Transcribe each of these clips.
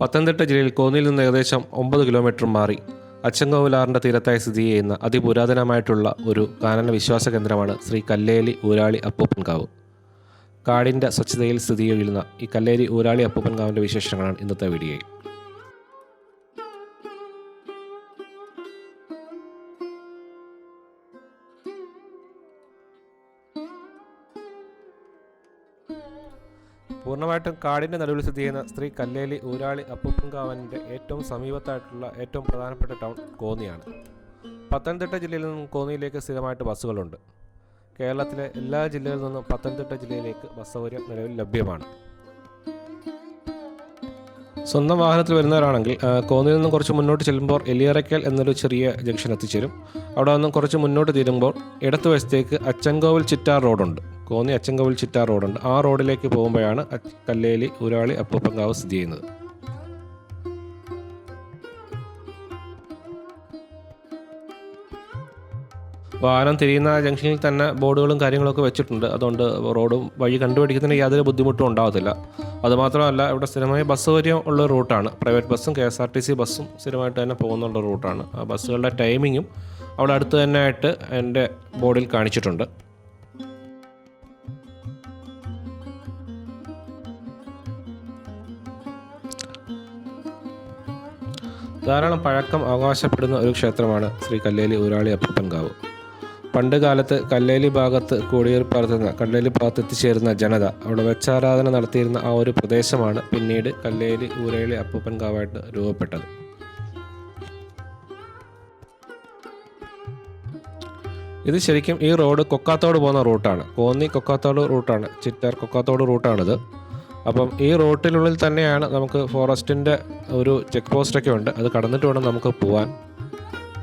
പത്തനംതിട്ട ജില്ലയിൽ കോന്നിയിൽ നിന്ന് ഏകദേശം ഒമ്പത് കിലോമീറ്റർ മാറി അച്ചങ്കോവിലാറിന്റെ തീരത്തായി സ്ഥിതി ചെയ്യുന്ന അതിപുരാതനമായിട്ടുള്ള ഒരു കാനന വിശ്വാസ കേന്ദ്രമാണ് ശ്രീ കല്ലേലി ഊരാളി അപ്പൂപ്പൻകാവ് കാടിന്റെ സ്വച്ഛതയിൽ സ്ഥിതി ചെയ്യുന്ന ഈ കല്ലേലി ഊരാളി അപ്പൂപ്പൻകാവിന്റെ വിശേഷങ്ങളാണ് ഇന്നത്തെ വീഡിയോയിൽ പൂർണമായിട്ടും കാടിന്റെ നടുവിൽ സ്ഥിതി ചെയ്യുന്ന സ്ത്രീ കല്ലേലി ഊരാളി അപ്പൂപ്പൻകാവന്റെ ഏറ്റവും സമീപത്തായിട്ടുള്ള ഏറ്റവും പ്രധാനപ്പെട്ട ടൗൺ കോന്നിയാണ്. പത്തനംതിട്ട ജില്ലയിൽ നിന്നും കോന്നിയിലേക്ക് സ്ഥിരമായിട്ട് ബസ്സുകളുണ്ട്. കേരളത്തിലെ എല്ലാ ജില്ലകളിൽ നിന്നും പത്തനംതിട്ട ജില്ലയിലേക്ക് ബസ് സൗകര്യം നിലവിൽ ലഭ്യമാണ്. സ്വന്തം വാഹനത്തിൽ വരുന്നവരാണെങ്കിൽ കോന്നിയിൽ നിന്നും കുറച്ച് മുന്നോട്ട് ചെല്ലുമ്പോൾ എലിയറയ്ക്കൽ എന്നൊരു ചെറിയ ജംഗ്ഷൻ എത്തിച്ചേരും. അവിടെ നിന്നും കുറച്ച് മുന്നോട്ട് തീരുമ്പോൾ ഇടത്തുവശത്തേക്ക് അച്ചൻകോവിൽ ചിറ്റാർ റോഡുണ്ട്. കോന്നി അച്ചങ്കവിൽ ചിറ്റാർ റോഡുണ്ട്. ആ റോഡിലേക്ക് പോകുമ്പോഴാണ് കല്ലേലി ഉരാളി അപ്പൂപ്പങ്കാവ് സ്ഥിതി ചെയ്യുന്നത്. വാഹനം തിരിയുന്ന ജംഗ്ഷനിൽ തന്നെ ബോർഡുകളും കാര്യങ്ങളൊക്കെ വെച്ചിട്ടുണ്ട്. അതുകൊണ്ട് റോഡും വഴി കണ്ടുപിടിക്കുന്നതിന് യാതൊരു ബുദ്ധിമുട്ടും ഉണ്ടാകത്തില്ല അതുമാത്രമല്ല ഇവിടെ സ്ഥിരമായി ബസ് സൗകര്യം ഉള്ള റൂട്ടാണ്. പ്രൈവറ്റ് ബസ്സും K S R T C ബസ്സും സ്ഥിരമായിട്ട് തന്നെ പോകുന്നുള്ള റൂട്ടാണ്. ആ ബസ്സുകളുടെ ടൈമിങ്ങും അവിടെ അടുത്ത് തന്നെ ആയിട്ട് എന്റെ ബോർഡിൽ കാണിച്ചിട്ടുണ്ട്. ധാരാളം പഴക്കം അവകാശപ്പെടുന്ന ഒരു ക്ഷേത്രമാണ് ശ്രീ കല്ലേലി ഊരാളി അപ്പപ്പൻകാവ് പണ്ട് കാലത്ത് കല്ലേലി ഭാഗത്ത് കുടിയേറിപ്പാർത്തുന്ന കല്ലേലി ഭാഗത്ത് എത്തിച്ചേരുന്ന ജനത അവിടെ വെച്ചാരാധന നടത്തിയിരുന്ന ആ ഒരു പ്രദേശമാണ് പിന്നീട് കല്ലേലി ഊരാളി അപ്പൂപ്പൻകാവായിട്ട് രൂപപ്പെട്ടത്. ഇത് ശരിക്കും ഈ റോഡ് കൊക്കാത്തോട് പോകുന്ന റൂട്ടാണ്. കോന്നി കൊക്കാത്തോട് റൂട്ടാണ്. ചിറ്റാർ കൊക്കാത്തോട് റൂട്ടാണിത്. അപ്പം ഈ റോട്ടിനുള്ളിൽ തന്നെയാണ് നമുക്ക് ഫോറസ്റ്റിന്റെ ഒരു ചെക്ക് പോസ്റ്റൊക്കെ ഉണ്ട്. അത് കടന്നിട്ട് വേണം നമുക്ക് പോകാൻ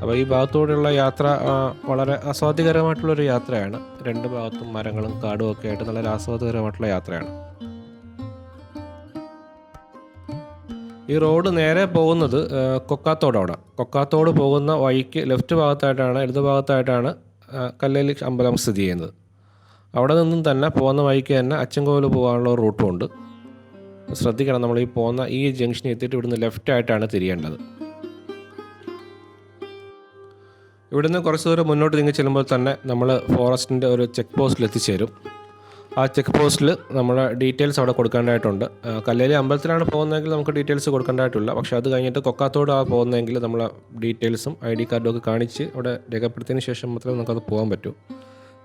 അപ്പോൾ ഈ ഭാഗത്തൂടെയുള്ള യാത്ര വളരെ ആസ്വാദ്യകരമായിട്ടുള്ളൊരു യാത്രയാണ്. രണ്ട് ഭാഗത്തും മരങ്ങളും കാടും ഒക്കെ ആയിട്ട് നല്ല ആസ്വാദ്യകരമായിട്ടുള്ള യാത്രയാണ്. ഈ റോഡ് നേരെ പോകുന്നത് കൊക്കാത്തോടാണ്. കൊക്കാത്തോട് പോകുന്ന വഴിക്ക് ലെഫ്റ്റ് ഭാഗത്തായിട്ടാണ് ഇടത് ഭാഗത്തായിട്ടാണ് കല്ലേലി അമ്പലം സ്ഥിതി ചെയ്യുന്നത്. അവിടെ നിന്നും തന്നെ പോകുന്ന വഴിക്ക് തന്നെ അച്ചൻകോവിൽ പോകാനുള്ള റൂട്ടും ഉണ്ട്. ശ്രദ്ധിക്കണം നമ്മൾ ഈ പോകുന്ന ഈ ജംഗ്ഷനിൽ എത്തിയിട്ട് ഇവിടുന്ന് ലെഫ്റ്റ് ആയിട്ടാണ് തിരിയേണ്ടത്. ഇവിടുന്ന് കുറച്ച് ദൂരം മുന്നോട്ട് നീങ്ങി ചെല്ലുമ്പോൾ തന്നെ നമ്മൾ ഫോറസ്റ്റിന്റെ ഒരു ചെക്ക് പോസ്റ്റിൽ എത്തിച്ചേരും. ആ ചെക്ക് പോസ്റ്റിൽ നമ്മുടെ ഡീറ്റെയിൽസ് അവിടെ കൊടുക്കേണ്ടതായിട്ടുണ്ട്. കല്ലേലി അമ്പലത്തിലാണ് പോകുന്നതെങ്കിൽ നമുക്ക് ഡീറ്റെയിൽസ് കൊടുക്കേണ്ടതായിട്ടില്ല. പക്ഷേ അത് കഴിഞ്ഞിട്ട് കൊക്കാത്തോട് ആ പോകുന്നതെങ്കിൽ നമ്മൾ ഡീറ്റെയിൽസും ഐ ഡി കാർഡും ഒക്കെ കാണിച്ച് അവിടെ രേഖപ്പെടുത്തിയതിന് ശേഷം മാത്രമേ നമുക്കത് പോകാൻ പറ്റൂ.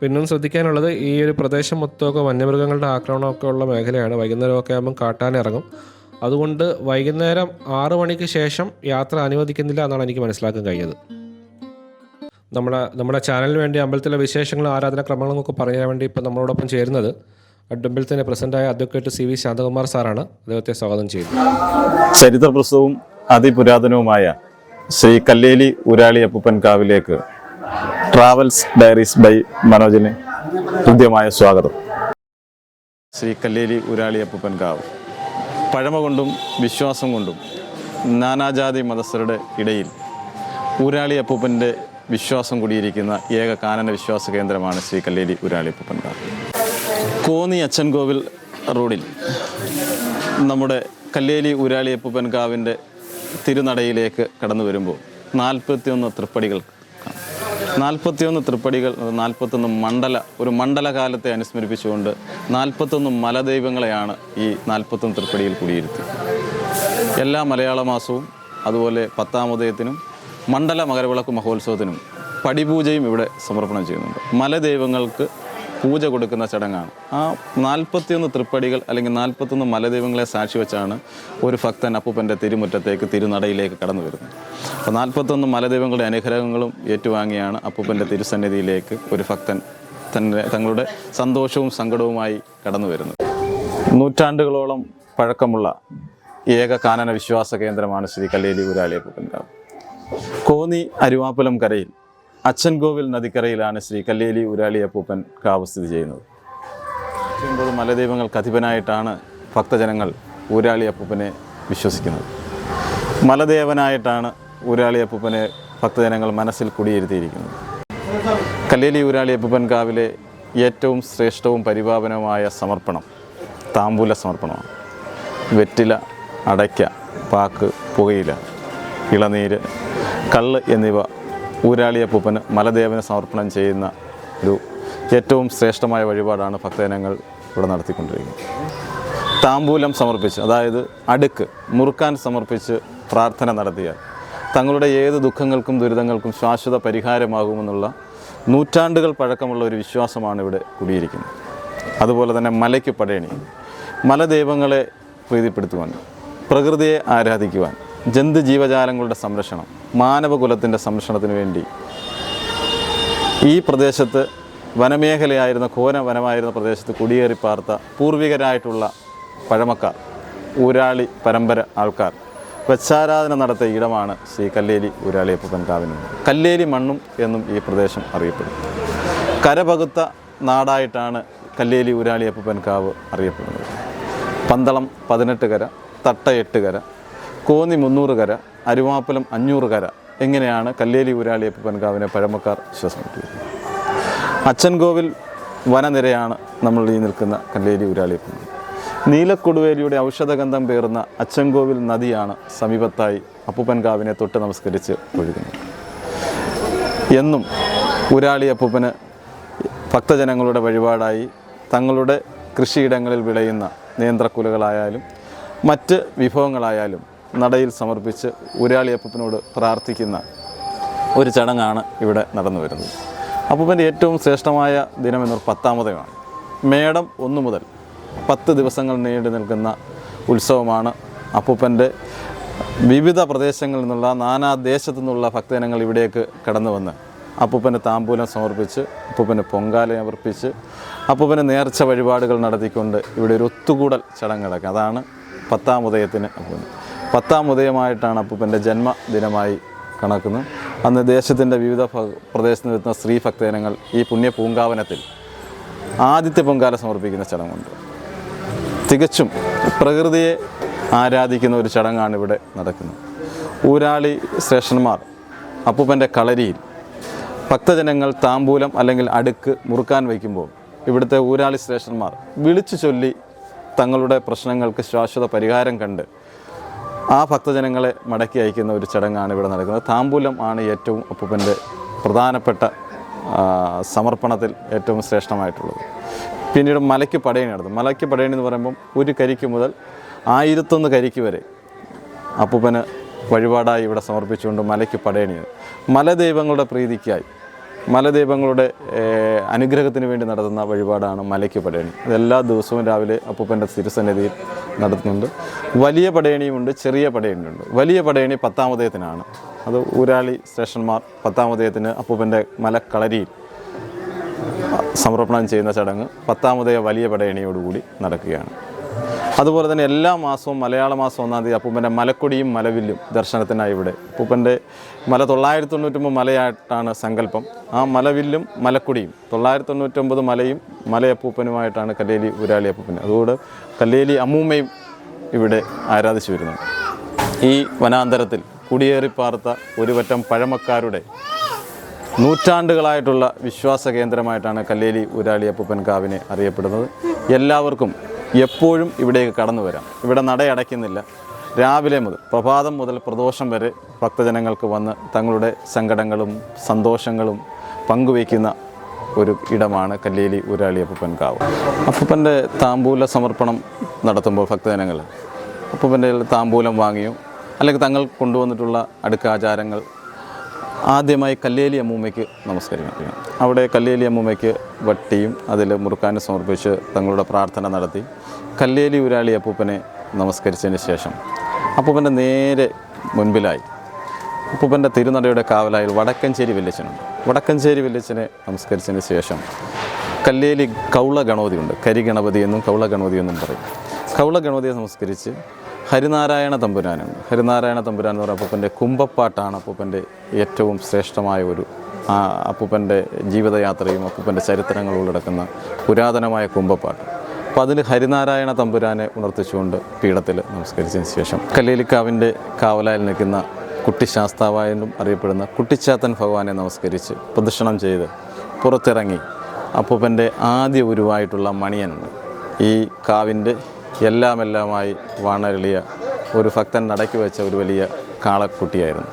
പിന്നും ശ്രദ്ധിക്കാനുള്ളത് ഈ ഒരു പ്രദേശം മൊത്തമൊക്കെ വന്യമൃഗങ്ങളുടെ ആക്രമണമൊക്കെ ഉള്ള മേഖലയാണ്. വൈകുന്നേരമൊക്കെ ആകുമ്പം കാട്ടാനിറങ്ങും അതുകൊണ്ട് വൈകുന്നേരം ആറു മണിക്ക് ശേഷം യാത്ര അനുവദിക്കുന്നില്ല എന്നാണ് എനിക്ക് മനസ്സിലാക്കാൻ കഴിഞ്ഞത്. നമ്മുടെ നമ്മുടെ ചാനലിന് വേണ്ടി അമ്പലത്തിലെ വിശേഷങ്ങളും ആരാധനാക്രമങ്ങളും ഒക്കെ പറയാൻ വേണ്ടി ഇപ്പോൾ നമ്മളോടൊപ്പം ചേരുന്നത് അഡ്വമ്പലത്തിന്റെ പ്രസിഡന്റായ അഡ്വക്കേറ്റ് സി വി ശാന്തകുമാർ സാറാണ്. അദ്ദേഹത്തെ സ്വാഗതം ചെയ്യുന്നത് ചരിത്രപ്രസവും അതിപുരാതനവുമായ ശ്രീ കല്ലേലി ഉരാളി അപ്പൂപ്പൻ കാവിലേക്ക് ട്രാവൽസ് ഡയറീസ് ബൈ മനോജിന് ഹൃദ്യമായ സ്വാഗതം. ശ്രീ കല്ലേലി ഉരാളി അപ്പൂപ്പൻ കാവ്. പഴമ കൊണ്ടും വിശ്വാസം കൊണ്ടും നാനാജാതി മതസ്ഥരുടെ ഇടയിൽ ഊരാളി അപ്പൂപ്പന്റെ വിശ്വാസം കൂടിയിരിക്കുന്ന ഏക കാനന വിശ്വാസ കേന്ദ്രമാണ് ശ്രീ കല്ലേലി ഉരാളി അപ്പൂപ്പൻ കാവ്. കോന്നി അച്ചൻകോവിൽ റോഡിൽ നമ്മുടെ കല്ലേലി ഉരാളി അപ്പൂപ്പൻകാവിന്റെ തിരുനടയിലേക്ക് കടന്നു വരുമ്പോൾ നാൽപ്പത്തിയൊന്ന് തൃപ്പടികൾ നാൽപ്പത്തിയൊന്ന് തൃപ്പടികൾ നാൽപ്പത്തൊന്ന് മണ്ഡല ഒരു മണ്ഡലകാലത്തെ അനുസ്മരിപ്പിച്ചുകൊണ്ട് നാൽപ്പത്തൊന്ന് മലദൈവങ്ങളെയാണ് ഈ നാൽപ്പത്തൊന്ന് തൃപ്പടിയിൽ കുടിയിരുത്തി എല്ലാ മലയാള മാസവും അതുപോലെ പത്താം ഉദയത്തിനും മണ്ഡല മകരവിളക്ക് മഹോത്സവത്തിനും പടിപൂജയും ഇവിടെ സമർപ്പണം ചെയ്യുന്നുണ്ട്. മലദൈവങ്ങൾക്ക് പൂജ കൊടുക്കുന്ന ചടങ്ങാണ്. ആ നാൽപ്പത്തിയൊന്ന് തൃപ്പടികൾ അല്ലെങ്കിൽ നാൽപ്പത്തൊന്ന് മലദൈവങ്ങളെ സാക്ഷി വെച്ചാണ് ഒരു ഭക്തൻ അപ്പൂപ്പന്റെ തിരുമുറ്റത്തേക്ക് തിരുനടയിലേക്ക് കടന്നു വരുന്നത്. അപ്പോൾ നാൽപ്പത്തൊന്ന് മലദൈവങ്ങളുടെ അനുഗ്രഹങ്ങളും ഏറ്റുവാങ്ങിയാണ് അപ്പൂപ്പന്റെ തിരുസന്നിധിയിലേക്ക് ഒരു ഭക്തൻ തന്നെ തങ്ങളുടെ സന്തോഷവും സങ്കടവുമായി കടന്നു വരുന്നത്. നൂറ്റാണ്ടുകളോളം പഴക്കമുള്ള ഏക കാനന വിശ്വാസ കേന്ദ്രമാണ് ശ്രീ കല്ലേലി ഉരാളി അപ്പൂപ്പൻകാവ് കോന്നി അരുവാപ്പലം കരയിൽ അച്ചൻകോവിൽ നദിക്കരയിലാണ് ശ്രീ കല്ലേലി ഉരാളി അപ്പൂപ്പൻ കാവ് സ്ഥിതി ചെയ്യുന്നത്. ഒമ്പത് മലദൈവങ്ങൾക്ക് അധിപനായിട്ടാണ് ഭക്തജനങ്ങൾ ഊരാളി അപ്പൂപ്പനെ വിശ്വസിക്കുന്നത്. മലദേവനായിട്ടാണ് ഊരാളി അപ്പൂപ്പനെ ഭക്തജനങ്ങൾ മനസ്സിൽ കുടിയിരുത്തിയിരിക്കുന്നത്. കല്ലേലി ഊരാളി അപ്പൂപ്പൻ കാവിലെ ഏറ്റവും ശ്രേഷ്ഠവും പരിപാവനവുമായ സമർപ്പണം താമ്പൂല സമർപ്പണമാണ്. വെറ്റില അടയ്ക്ക പാക്ക് പുകയില ഇളനീര് കള്ള് എന്നിവ ഊരാളിയപ്പൂപ്പന് മലദേവന് സമർപ്പണം ചെയ്യുന്ന ഒരു ഏറ്റവും ശ്രേഷ്ഠമായ വഴിപാടാണ് ഭക്തജനങ്ങൾ ഇവിടെ നടത്തിക്കൊണ്ടിരിക്കുന്നത്. താമ്പൂലം സമർപ്പിച്ച് അതായത് അടുക്ക് മുറുക്കാൻ സമർപ്പിച്ച് പ്രാർത്ഥന നടത്തിയാൽ തങ്ങളുടെ ഏത് ദുഃഖങ്ങൾക്കും ദുരിതങ്ങൾക്കും ശാശ്വത പരിഹാരമാകുമെന്നുള്ള നൂറ്റാണ്ടുകൾ പഴക്കമുള്ള ഒരു വിശ്വാസമാണ് ഇവിടെ കുടിയിരിക്കുന്നത്. അതുപോലെ തന്നെ മലയ്ക്ക് പടയണി മലദൈവങ്ങളെ പ്രീതിപ്പെടുത്തുവാൻ പ്രകൃതിയെ ആരാധിക്കുവാൻ ജന്തു ജീവജാലങ്ങളുടെ സംരക്ഷണം മാനവകുലത്തിന്റെ സംരക്ഷണത്തിന് വേണ്ടി. ഈ പ്രദേശത്ത് വനമേഖലയായിരുന്ന ഘോര വനമായിരുന്ന പ്രദേശത്ത് കുടിയേറി പാർത്ത പൂർവികരായിട്ടുള്ള പഴമക്കാർ ഊരാളി പരമ്പര ആൾക്കാർ. വച്ചാരാധന നടത്തിയ ഇടമാണ് ശ്രീ കല്ലേലി ഊരാളി അപ്പൂപ്പൻ കല്ലേലി മണ്ണും എന്നും ഈ പ്രദേശം അറിയപ്പെടും കരപകുത്ത നാടായിട്ടാണ് കല്ലേലി ഊരാളി അപ്പൂപ്പൻ കാവ് അറിയപ്പെടുന്നത്. പന്തളം പതിനെട്ട് കര തട്ട എട്ട് കര കോന്നി മുന്നൂറ് കര അരുവാപ്പലം അഞ്ഞൂറ് കര എങ്ങനെയാണ് കല്ലേലി ഊരാളി അപ്പൂപ്പൻ കാവിനെ പഴമക്കാർ വിശ്വസിക്കുന്നത്? അച്ഛൻകോവിൽ വനനിരയാണ് നമ്മൾ ഈ നിൽക്കുന്ന കല്ലേരി ഊരാളിയപ്പൻ നീലക്കൊടുവേലിയുടെ ഔഷധഗന്ധം പേറുന്ന അച്ചൻകോവിൽ നദിയാണ് സമീപത്തായി അപ്പൂപ്പൻകാവിനെ തൊട്ട് നമസ്കരിച്ച് ഒഴുകുന്നത്. എന്നും ഊരാളി അപ്പൂപ്പന് ഭക്തജനങ്ങളുടെ വഴിപാടായി തങ്ങളുടെ കൃഷിയിടങ്ങളിൽ വിളയുന്ന നേന്ത്രക്കുലകളായാലും മറ്റ് വിഭവങ്ങളായാലും നടയിൽ സമർപ്പിച്ച് ഉരാളിയപ്പനോട് പ്രാർത്ഥിക്കുന്ന ഒരു ചടങ്ങാണ് ഇവിടെ നടന്നു വരുന്നത്. അപ്പൂപ്പന്റെ ഏറ്റവും ശ്രേഷ്ഠമായ ദിനം എന്നൊരു പത്താമതയാണ് മേടം ഒന്ന് മുതൽ പത്ത് ദിവസങ്ങൾ നീണ്ടു നിൽക്കുന്ന ഉത്സവമാണ് അപ്പൂപ്പന്റെ വിവിധ പ്രദേശങ്ങളിൽ നിന്നുള്ള നാനാ ദേശത്തു നിന്നുള്ള ഭക്തജനങ്ങൾ ഇവിടേക്ക് കടന്നു വന്ന് അപ്പൂപ്പന് താമ്പൂലം സമർപ്പിച്ച് അപ്പൂപ്പന് പൊങ്കാല അർപ്പിച്ച് അപ്പൂപ്പന് നേർച്ച വഴിപാടുകൾ നടത്തിക്കൊണ്ട് ഇവിടെ ഒരു ഒത്തുകൂടൽ ചടങ്ങ് നടക്കുക അതാണ് പത്താം ഉദയത്തിന് അപ്പൂപ്പന് പത്താം ഉദയമായിട്ടാണ് അപ്പൂപ്പന്റെ ജന്മദിനമായി കണക്കുന്നത് അന്ന് ദേശത്തിന്റെ വിവിധ പ്രദേശത്ത് നിന്നെത്തുന്ന സ്ത്രീ ഭക്തജനങ്ങൾ ഈ പുണ്യ പൂങ്കാവനത്തിൽ ആദ്യത്തെ പൊങ്കാല സമർപ്പിക്കുന്ന ചടങ്ങുണ്ട്. തികച്ചും പ്രകൃതിയെ ആരാധിക്കുന്ന ഒരു ചടങ്ങാണ് ഇവിടെ നടക്കുന്നത്. ഊരാളി ശ്രേഷ്ഠന്മാർ അപ്പൂപ്പന്റെ കളരിയിൽ ഭക്തജനങ്ങൾ താമ്പൂലം അല്ലെങ്കിൽ അടുക്ക് മുറുക്കാൻ വയ്ക്കുമ്പോൾ ഇവിടുത്തെ ഊരാളി ശ്രേഷ്ഠന്മാർ വിളിച്ചു ചൊല്ലി തങ്ങളുടെ പ്രശ്നങ്ങൾക്ക് ശാശ്വത പരിഹാരം കണ്ട് ആ ഭക്തജനങ്ങളെ മടക്കി അയക്കുന്ന ഒരു ചടങ്ങാണ് ഇവിടെ നടക്കുന്നത്. താമ്പൂലം ആണ് ഏറ്റവും അപ്പൂപ്പന്റെ പ്രധാനപ്പെട്ട സമർപ്പണത്തിൽ ഏറ്റവും ശ്രേഷ്ഠമായിട്ടുള്ളത്. പിന്നീട് മലയ്ക്ക് പടയണി നടത്തും. മലയ്ക്ക് പടയണി എന്ന് പറയുമ്പം ഒരു കരിക്ക് മുതൽ ആയിരത്തൊന്ന് കരിക്ക് വരെ അപ്പൂപ്പന് വഴിപാടായി ഇവിടെ സമർപ്പിച്ചുകൊണ്ട് മലയ്ക്ക് പടയണി മലദൈവങ്ങളുടെ പ്രീതിക്കായി മലദൈവങ്ങളുടെ അനുഗ്രഹത്തിന് വേണ്ടി നടത്തുന്ന വഴിപാടാണ് മലയ്ക്ക് പടയണി. അതെല്ലാ ദിവസവും രാവിലെ അപ്പൂപ്പന്റെ തിരുസന്നിധിയിൽ നടത്തുന്നുണ്ട്. വലിയ പടയണിയുമുണ്ട് ചെറിയ പടയണിയുണ്ട്. വലിയ പടയണി പത്താമതയത്തിനാണ്. അത് ഊരാളി സ്റ്റേഷന്മാർ പത്താമതയത്തിന് അപ്പൂപ്പന്റെ മലക്കളരിയിൽ സമർപ്പണം ചെയ്യുന്ന ചടങ്ങ് പത്താമതയ വലിയ പടയണിയോടുകൂടി നടക്കുകയാണ്. അതുപോലെ തന്നെ എല്ലാ മാസവും മലയാള മാസം ഒന്നാം തീയതി അപ്പൂപ്പന്റെ മലക്കൊടിയും മലവില്ലും ദർശനത്തിനായി ഇവിടെ. അപ്പൂപ്പന്റെ മല തൊള്ളായിരത്തി തൊണ്ണൂറ്റൊമ്പത് മലയായിട്ടാണ് സങ്കല്പം. ആ മലവില്ലും മലക്കൊടിയും തൊള്ളായിരത്തി തൊണ്ണൂറ്റൊമ്പത് മലയും മലയപ്പൂപ്പനുമായിട്ടാണ് കല്ലേലി ഉരാളി അപ്പൂപ്പൻ അതുകൊണ്ട് കല്ലേലി അമ്മൂമ്മയും ഇവിടെ ആരാധിച്ചു വരുന്നു ഈ വനാന്തരത്തിൽ കുടിയേറിപ്പാർത്ത ഒരു പറ്റം പഴമക്കാരുടെ നൂറ്റാണ്ടുകളായിട്ടുള്ള വിശ്വാസ കേന്ദ്രമായിട്ടാണ് കല്ലേലി ഊരാളി അപ്പൂപ്പൻ കാവിനെ അറിയപ്പെടുന്നത്. എല്ലാവർക്കും എപ്പോഴും ഇവിടേക്ക് കടന്നു വരാം. ഇവിടെ നടയടയ്ക്കുന്നില്ല രാവിലെ മുതൽ പ്രഭാതം മുതൽ പ്രദോഷം വരെ ഭക്തജനങ്ങൾക്ക് വന്ന് തങ്ങളുടെ സങ്കടങ്ങളും സന്തോഷങ്ങളും പങ്കുവയ്ക്കുന്ന ഒരു ഇടമാണ് കല്ലേലി ഊരാളി അപ്പൂപ്പൻ കാവ് അപ്പൂപ്പന്റെ താമ്പൂല സമർപ്പണം നടത്തുമ്പോൾ ഭക്തജനങ്ങൾ അപ്പൂപ്പന്റെ താമ്പൂലം വാങ്ങിയോ അല്ലെങ്കിൽ തങ്ങൾ കൊണ്ടുവന്നിട്ടുള്ള അടുക്കാചാരങ്ങൾ ആദ്യമായി കല്ലേലി അമ്മൂമ്മയ്ക്ക് നമസ്കരിക്കണം അവിടെ കല്ലേലി അമ്മൂമ്മയ്ക്ക് വട്ടിയും അതിൽ മുറുക്കാനും സമർപ്പിച്ച് തങ്ങളുടെ പ്രാർത്ഥന നടത്തി. കല്ലേലി ഉരാളി അപ്പൂപ്പനെ നമസ്കരിച്ചതിന് ശേഷം അപ്പൂപ്പന്റെ നേരെ മുൻപിലായി അപ്പൂപ്പന്റെ തിരുനടയുടെ കാവലായി വടക്കഞ്ചേരി വല്യച്ഛനുണ്ട്. വടക്കഞ്ചേരി വല്യച്ഛനെ നമസ്കരിച്ചതിന് ശേഷം കല്ലേലി കൗള ഗണപതിയുണ്ട് കരിഗണപതി എന്നും കൗള ഗണപതി എന്നും പറയും. കൗള ഗണപതിയെ നമസ്കരിച്ച് ഹരിനാരായണ തമ്പുരാനുണ്ട് ഹരിനാരായണ തമ്പുരാൻ എന്ന് പറയുന്ന അപ്പൂപ്പന്റെ കുംഭപ്പാട്ടാണ് അപ്പൂപ്പന്റെ ഏറ്റവും ശ്രേഷ്ഠമായ ഒരു അപ്പൂപ്പന്റെ ജീവിതയാത്രയും അപ്പൂപ്പന്റെ ചരിത്രങ്ങളും ഉള്ളടക്കുന്ന പുരാതനമായ കുംഭപ്പാട്ട്. അപ്പോൾ അതിൽ ഹരിനാരായണ തമ്പുരാനെ ഉണർത്തിച്ചുകൊണ്ട് പീഠത്തിൽ നമസ്കരിച്ചതിന് ശേഷം കല്ലേലിക്കാവിന്റെ കാവലായിൽ നിൽക്കുന്ന കുട്ടിശാസ്താവായെന്നും അറിയപ്പെടുന്ന കുട്ടിച്ചാത്തൻ ഭഗവാനെ നമസ്കരിച്ച് പ്രദക്ഷിണം ചെയ്ത് പുറത്തിറങ്ങി അപ്പൂപ്പന്റെ ആദ്യ ഉരുവായിട്ടുള്ള മണിയനുണ്ട്. ഈ കാവിന്റെ എല്ലാമെല്ലാമായി വാണരളിയ ഒരു ഭക്തൻ നടക്കി വെച്ച ഒരു വലിയ കാളക്കുട്ടിയായിരുന്നു.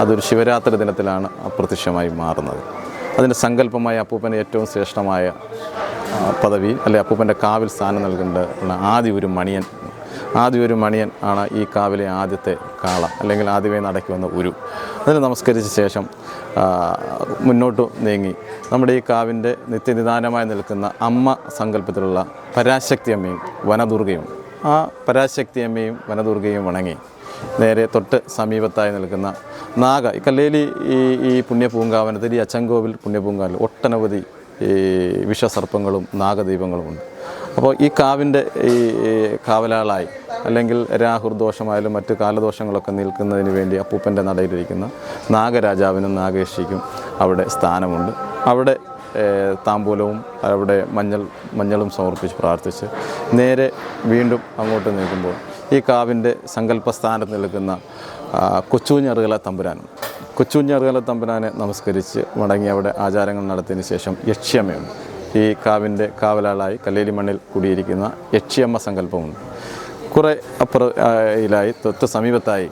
അതൊരു ശിവരാത്രി ദിനത്തിലാണ് അപ്രത്യക്ഷമായി മാറുന്നത്. അതിന്റെ സങ്കല്പമായ അപ്പൂപ്പന് ഏറ്റവും ശ്രേഷ്ഠമായ പദവി അല്ലെ അപ്പൂപ്പന്റെ കാവിൽ സ്ഥാനം നൽകേണ്ട ആദ്യ ഒരു മണിയൻ ആദ്യ ഒരു മണിയൻ ആണ് ഈ കാവിലെ ആദ്യത്തെ കാള അല്ലെങ്കിൽ ആദ്യമേ നടക്കി വന്ന ഉരു. അതിന് നമസ്കരിച്ച ശേഷം മുന്നോട്ട് നീങ്ങി. നമ്മുടെ ഈ കാവിന്റെ നിത്യനിദാനമായി നിൽക്കുന്ന അമ്മ സങ്കല്പത്തിലുള്ള പരാശക്തി അമ്മയും വനദുർഗയും ആ പരാശക്തി അമ്മയും വനദുർഗയും വണങ്ങി. നേരെ തൊട്ട് സമീപത്തായി നിൽക്കുന്ന നാഗ കല്ലേലി ഈ ഈ പുണ്യപൂങ്കാവനത്തിൽ ഈ അച്ചൻകോവിൽ പുണ്യപൂങ്കാവിൽ ഒട്ടനവധി ഈ വിഷസർപ്പങ്ങളും നാഗദീപങ്ങളുമുണ്ട്. അപ്പോൾ ഈ കാവിന്റെ ഈ കാവലാളായി അല്ലെങ്കിൽ രാഹുർദോഷമായാലും മറ്റ് കാലദോഷങ്ങളൊക്കെ നിൽക്കുന്നതിന് വേണ്ടി അപ്പൂപ്പന്റെ നടയിലിരിക്കുന്ന നാഗരാജാവിനും നാഗേഷിക്കും അവിടെ സ്ഥാനമുണ്ട്. അവിടെ താമ്പൂലവും അവിടെ മഞ്ഞൾ മഞ്ഞളും സമർപ്പിച്ച് പ്രാർത്ഥിച്ച് നേരെ വീണ്ടും അങ്ങോട്ട് നിൽക്കുമ്പോൾ ഈ കാവിന്റെ സങ്കല്പസ്ഥാനത്ത് നിൽക്കുന്ന കൊച്ചുഞ്ഞറുകല തമ്പുരാനും. കൊച്ചുഞ്ഞറുകല തമ്പുരാനെ നമസ്കരിച്ച് മടങ്ങി അവിടെ ആചാരങ്ങൾ നടത്തിയതിന് ശേഷം യക്ഷ്യമ്മയുണ്ട് ഈ കാവിന്റെ കാവലാളായി കല്ലേലി മണ്ണിൽ കൂടിയിരിക്കുന്ന യക്ഷിയമ്മ സങ്കല്പമുണ്ട്. കുറേ അപ്പുറയിലായി തൊട്ട് സമീപത്തായി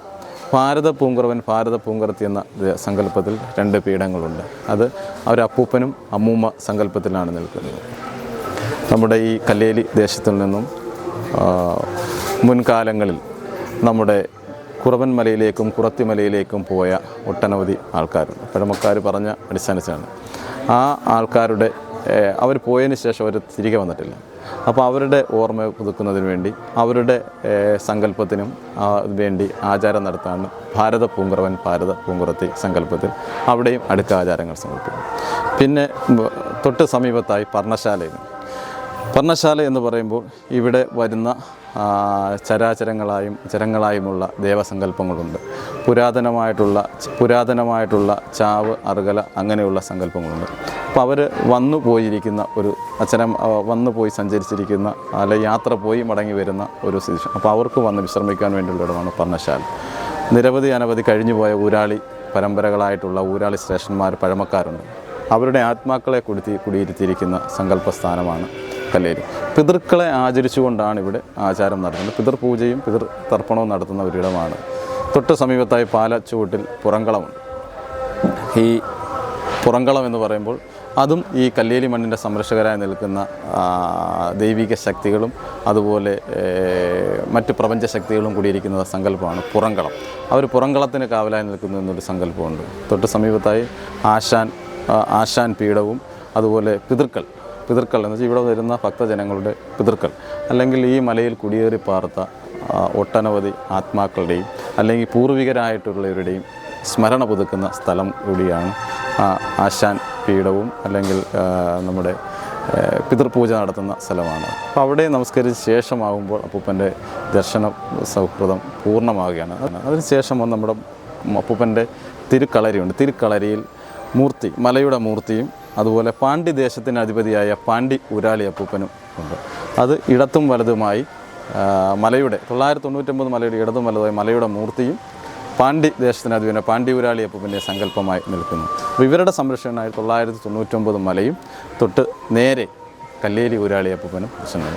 ഭാരത പൂങ്കുറവൻ ഭാരത പൂങ്കുറത്തി എന്ന സങ്കല്പത്തിൽ രണ്ട് പീഠങ്ങളുണ്ട്. അത് അവരപ്പൂപ്പനും അമ്മൂമ്മ സങ്കല്പത്തിലാണ് നിൽക്കുന്നത്. നമ്മുടെ ഈ കല്ലേലി ദേശത്തിൽ നിന്നും മുൻകാലങ്ങളിൽ നമ്മുടെ കുറവൻ മലയിലേക്കും കുറത്തി മലയിലേക്കും പോയ ഒട്ടനവധി ആൾക്കാരുണ്ട്. പഴമക്കാർ പറഞ്ഞ അടിസ്ഥാനത്തിലാണ്. ആ ആൾക്കാരുടെ അവർ പോയതിന് ശേഷം അവർ തിരികെ വന്നിട്ടില്ല. അപ്പോൾ അവരുടെ ഓർമ്മ പുതുക്കുന്നതിന് വേണ്ടി അവരുടെ സങ്കല്പത്തിനും വേണ്ടി ആചാരം നടത്താണ് ഭാരത പൂങ്കുറവൻ ഭാരത പൂങ്കുറത്തി സങ്കല്പത്തിൽ അവിടെയും അടുത്ത ആചാരങ്ങൾ സമർപ്പിക്കും പിന്നെ തൊട്ട് സമീപത്തായി പർണശാലയാണ് പർണശാല എന്ന് പറയുമ്പോൾ ഇവിടെ വരുന്ന ചരാചരങ്ങളായും ചരങ്ങളായുമുള്ള ദേവസങ്കല്പങ്ങളുണ്ട്. പുരാതനമായിട്ടുള്ള പുരാതനമായിട്ടുള്ള ചാവ് അറുകല അങ്ങനെയുള്ള സങ്കല്പങ്ങളുണ്ട്. അപ്പോൾ അവർ വന്നു പോയിരിക്കുന്ന ഒരു അച്ഛനം വന്നു പോയി സഞ്ചരിച്ചിരിക്കുന്ന അല്ലെ യാത്ര പോയി മടങ്ങി വരുന്ന ഒരു സ്ഥിതി. അപ്പോൾ അവർക്ക് വന്ന് വിശ്രമിക്കാൻ വേണ്ടിയുള്ള ഇടമാണ് പർണശാല. നിരവധി അനവധി കഴിഞ്ഞുപോയ ഊരാളി പരമ്പരകളായിട്ടുള്ള ഊരാളി ശ്രേഷ്ഠന്മാർ പഴമക്കാരുണ്ട്. അവരുടെ ആത്മാക്കളെ കുടുത്തി കുടിയിരുത്തിയിരിക്കുന്ന സങ്കല്പ സ്ഥാനമാണ് കല്ലേരി. പിതൃക്കളെ ആചരിച്ചുകൊണ്ടാണ് ഇവിടെ ആചാരം നടത്തുന്നത്. പിതൃപൂജയും പിതൃ തർപ്പണവും നടത്തുന്ന ഒരിടമാണ്. തൊട്ട് സമീപത്തായി പാലച്ചുവട്ടിൽ പുറങ്കളമുണ്ട് ഈ പുറങ്കളം എന്ന് പറയുമ്പോൾ അതും ഈ കല്ലേലി മണ്ണിന്റെ സംരക്ഷകരായി നിൽക്കുന്ന ദൈവിക ശക്തികളും അതുപോലെ മറ്റ് പ്രപഞ്ച ശക്തികളും കൂടിയിരിക്കുന്ന സങ്കല്പമാണ് പുറങ്കളം അവർ പുറങ്കളത്തിന് കാവലായി നിൽക്കുന്നു എന്നൊരു സങ്കല്പമുണ്ട്. തൊട്ട് സമീപത്തായി ആശാൻ ആശാൻ പീഠവും അതുപോലെ പിതൃക്കൾ പിതൃക്കൾ എന്ന് വെച്ചാൽ ഇവിടെ വരുന്ന ഭക്തജനങ്ങളുടെ പിതൃക്കൾ. അല്ലെങ്കിൽ ഈ മലയിൽ കുടിയേറി പാർത്ത ഒട്ടനവധി ആത്മാക്കളുടെയും അല്ലെങ്കിൽ പൂർവികരായിട്ടുള്ളവരുടെയും സ്മരണ പുതുക്കുന്ന സ്ഥലം കൂടിയാണ് ആശാൻ പീഠവും അല്ലെങ്കിൽ നമ്മുടെ പിതൃപൂജ നടത്തുന്ന സ്ഥലമാണ്. അപ്പോൾ അവിടെ നമസ്കരിച്ച ശേഷമാകുമ്പോൾ അപ്പൂപ്പന്റെ ദർശന സൗഹൃദം പൂർണമാവുകയാണ്. അതിനുശേഷം നമ്മുടെ അപ്പൂപ്പന്റെ തിരുക്കളരിയുണ്ട്. തിരുക്കളരിയിൽ മൂർത്തി മലയുടെ മൂർത്തിയും അതുപോലെ പാണ്ഡി ദേശത്തിന് അധിപതിയായ പാണ്ഡി ഉരാളി അപ്പൂപ്പനും ഉണ്ട്. അത് ഇടത്തും വലതുമായി മലയുടെ തൊള്ളായിരത്തി തൊണ്ണൂറ്റൊമ്പത് മലയുടെ ഇടതും വലതുമായി മലയുടെ മൂർത്തിയും പാണ്ഡി ദേശത്തിന് അധിപനെ പാണ്ഡി ഉരാളി അപ്പൂപ്പന്റെ സങ്കല്പമായി നിൽക്കുന്നു. ഇവരുടെ സംരക്ഷണമായി തൊള്ളായിരത്തി തൊണ്ണൂറ്റൊമ്പത് മലയും തൊട്ട് നേരെ കല്ലേരി ഉരാളി അപ്പൂപ്പനും പ്രശ്നങ്ങൾ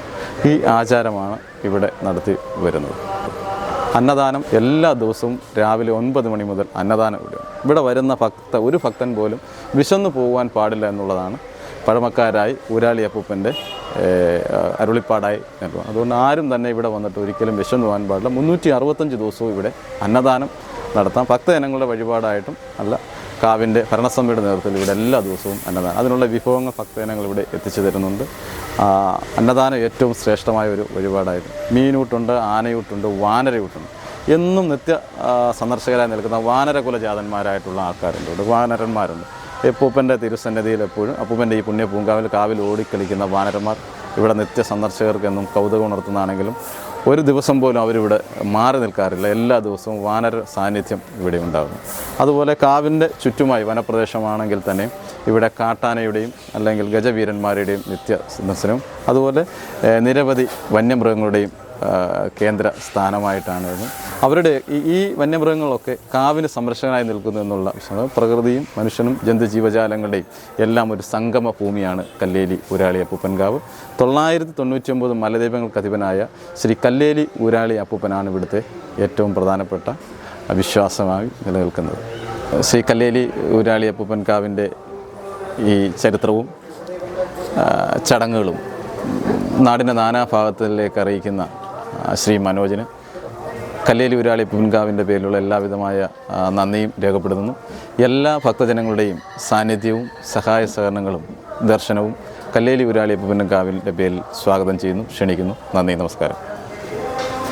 ഈ ആചാരമാണ് ഇവിടെ നടത്തി വരുന്നത്. അന്നദാനം എല്ലാ ദിവസവും രാവിലെ ഒൻപത് മണി മുതൽ അന്നദാനം ഇവിടെയാണ് ഇവിടെ വരുന്ന ഭക്ത ഒരു ഭക്തൻ പോലും വിശന്നു പോകുവാൻ പാടില്ല എന്നുള്ളതാണ് പഴമക്കാരായി ഊരാളിയപ്പൂപ്പന്റെ അരുളിപ്പാടായി നിൽക്കുക അതുകൊണ്ട് ആരും തന്നെ ഇവിടെ വന്നിട്ട് ഒരിക്കലും വിശന്നു പോകാൻ പാടില്ല. മുന്നൂറ്റി അറുപത്തഞ്ച് ദിവസവും ഇവിടെ അന്നദാനം നടത്താം. ഭക്തജനങ്ങളുടെ വഴിപാടായിട്ടും അല്ല കാവിന്റെ ഭരണസമിതിയുടെ നേതൃത്വത്തിൽ ഇവിടെ എല്ലാ ദിവസവും അന്നദാനം. അതിനുള്ള വിഭവങ്ങൾ ഭക്തജനങ്ങൾ ഇവിടെ എത്തിച്ചു തരുന്നുണ്ട്. അന്നദാനം ഏറ്റവും ശ്രേഷ്ഠമായ ഒരു വഴിപാടായിട്ട് മീനൂട്ടുണ്ട് ആനയൂട്ടുണ്ട് വാനരയൂട്ടുണ്ട്. എന്നും നിത്യ സന്ദർശകരായി നിൽക്കുന്ന വാനരകുലജാതന്മാരായിട്ടുള്ള ആൾക്കാരുണ്ട്. വാനരന്മാരുണ്ട്. എപ്പൂപ്പന്റെ തിരുസന്നിധിയിൽ എപ്പോഴും അപ്പൂപ്പന്റെ ഈ പുണ്യ പൂങ്കാവിൽ കാവിൽ ഓടിക്കളിക്കുന്ന വാനരന്മാർ ഇവിടെ നിത്യ സന്ദർശകർക്ക് എന്നും കൗതുകം ഉണർത്തുന്നതാണെങ്കിലും ഒരു ദിവസം പോലും അവരിവിടെ മാറി നിൽക്കാറില്ല. എല്ലാ ദിവസവും വാനര സാന്നിധ്യം ഇവിടെ ഉണ്ടാകുന്നു. അതുപോലെ കാവിന്റെ ചുറ്റുമായി വനപ്രദേശമാണെങ്കിൽ തന്നെ ഇവിടെ കാട്ടാനയുടെയും അല്ലെങ്കിൽ ഗജവീരന്മാരുടെയും നിത്യ സന്ദർശനവും അതുപോലെ നിരവധി വന്യമൃഗങ്ങളുടെയും കേന്ദ്ര സ്ഥാനമായിട്ടാണ് അവരുടെ ഈ- വന്യമൃഗങ്ങളൊക്കെ കാവിന് സംരക്ഷകനായി നിൽക്കുന്നു എന്നുള്ള പ്രകൃതിയും മനുഷ്യനും ജന്തുജീവജാലങ്ങളുടെയും എല്ലാം ഒരു സംഗമ ഭൂമിയാണ് കല്ലേലി ഊരാളി അപ്പൂപ്പൻകാവ്. തൊള്ളായിരത്തി തൊണ്ണൂറ്റി ഒമ്പത് മലദൈവങ്ങൾക്ക് അധിപനായ ശ്രീ കല്ലേലി ഊരാളി അപ്പൂപ്പനാണ് ഇവിടുത്തെ ഏറ്റവും പ്രധാനപ്പെട്ട വിശ്വാസമായി നിലനിൽക്കുന്നത്. ശ്രീ കല്ലേലി ഊരാളി അപ്പൂപ്പൻകാവിന്റെ ഈ ചരിത്രവും ചടങ്ങുകളും നാടിന്റെ നാനാഭാഗത്തിലേക്ക് അറിയിക്കുന്ന ശ്രീ മനോജിന്. കല്ലേലി ഉരാളി പുൻകാവിന്റെ പേരിലുള്ള എല്ലാവിധമായ നന്ദിയും രേഖപ്പെടുത്തുന്നു. എല്ലാ ഭക്തജനങ്ങളുടെയും സാന്നിധ്യവും സഹായ സഹകരണങ്ങളും ദർശനവും കല്ലേലി ഉരാളി പുൻകാവിന്റെ പേരിൽ സ്വാഗതം ചെയ്യുന്നു. ക്ഷണിക്കുന്നു. നന്ദി നമസ്കാരം.